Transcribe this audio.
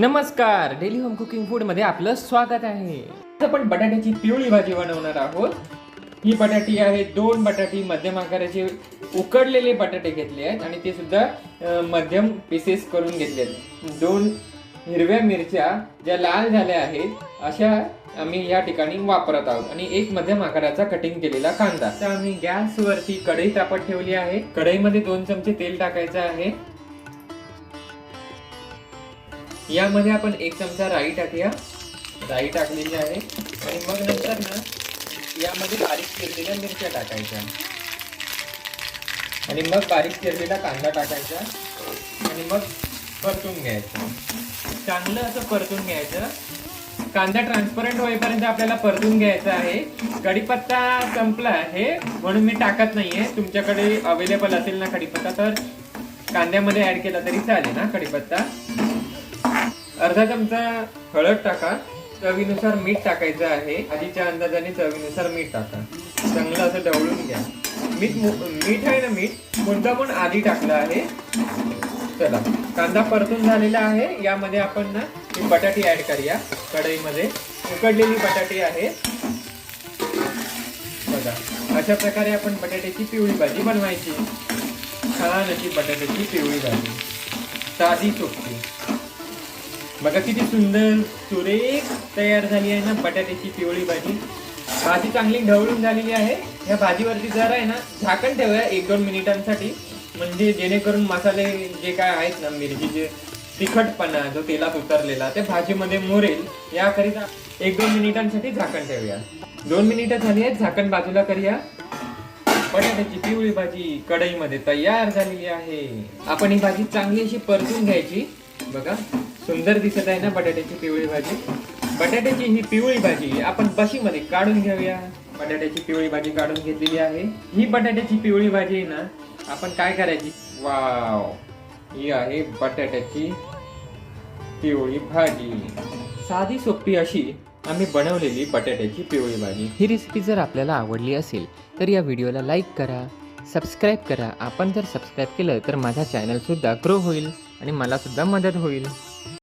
नमस्कार daily home cooking फूडमध्ये आपलं स्वागत आहे. आपण बटाट्याची पिवळी भाजी बनवणार आहोत. ही बटाटी आहे दोन बटाटी मध्यम आकाराचे उकडलेले बटाटे घेतले आहेत आणि ते सुद्धा मध्यम पीसेस करून घेतले आहेत. दोन हिरव्या मिरच्या ज्या लाल झाल्या आहेत अशा आम्ही या ठिकाणी वापरत आहोत. आणि एक मध्यम आकाराचा कटिंग केलेला कांदा. तर आम्ही गॅसवरती कढई तापत ठेवली आहे. कढईमध्ये दोन चमचे तेल टाकायचं आहे. यामध्ये आपण एक चमचा राई टाकूया. राई टाकलेली आहे. आणि मग नंतर ना यामध्ये बारीक चिरलेल्या मिरच्या टाकायच्या. आणि मग बारीक चिरलेला कांदा टाकायचा. आणि मग परतून घ्यायचं. चांगलं असं परतून घ्यायचं. कांदा ट्रान्सपरंट होईपर्यंत आपल्याला परतून घ्यायचा आहे. कढीपत्ता संपला आहे म्हणून मी टाकत नाहीये. तुमच्याकडे अवेलेबल असेल ना कढीपत्ता तर कांद्यामध्ये ऍड केला तरी चालेल ना कढीपत्ता. अर्धा चमचा हळद टाका. चवीनुसार मीठ टाकायचं आहे. आधीच्या अंदाजाने चवीनुसार मीठ टाका. चांगलं असं ढवळून घ्या. मीठ मीठ आहे ना मीठ? मुद्दा पण आधी टाकलं आहे. चला. कांदा परतून झालेला आहे. यामध्ये आपण ना ही बटाटी ऍड करूया. कढईमध्ये. उकडलेली बटाटी आहे. बघा. अशा प्रकारे आपण बटाट्याची पिवळी भाजी बनवायची. छान अशी बटाट्याची पिवळी भाजी. साधी सोपी बघा किती सुंदर सुरेख तयार झाली आहे ना बटाट्याची पिवळी भाजी. भाजी चांगली ढवळून झालेली आहे. ह्या भाजीवरती जरा आहे ना झाकण ठेवूया एक दोन मिनिटांसाठी. म्हणजे जेणेकरून मसाले जे काय आहेत ना मिरचीचे तिखटपणा जो तेलात उतरलेला ते भाजीमध्ये मोरेल. याकरिता एक दोन मिनिटांसाठी झाकण ठेवूया. दोन मिनिटं झाली आहेत झाकण बाजूला करूया. बटाट्याची पिवळी भाजी कढईमध्ये तयार झालेली आहे. आपण ही भाजी चांगली अशी परतून घ्यायची. बघा. सुंदर दिसत आहे ना बटाट्याची पिवळी भाजी? बटाट्याची ही पिवळी भाजी आपण बशीमध्ये काढून घेऊया. बटाट्याची पिवळी भाजी काढून घेतलेली आहे. ही बटाट्याची पिवळी भाजी आहे ना आपण काय करायची? वाव! ही आहे बटाट्याची पिवळी भाजी. साधी सोपी अशी आम्ही बनवलेली बटाट्याची पिवळी भाजी. ही रेसिपी जर आपल्याला आवडली असेल तर या व्हिडिओला लाईक करा सबस्क्राईब करा. आपण जर सबस्क्राईब केलं तर माझा चॅनलसुद्धा ग्रो होईल आणि मलासुद्धा मदत होईल.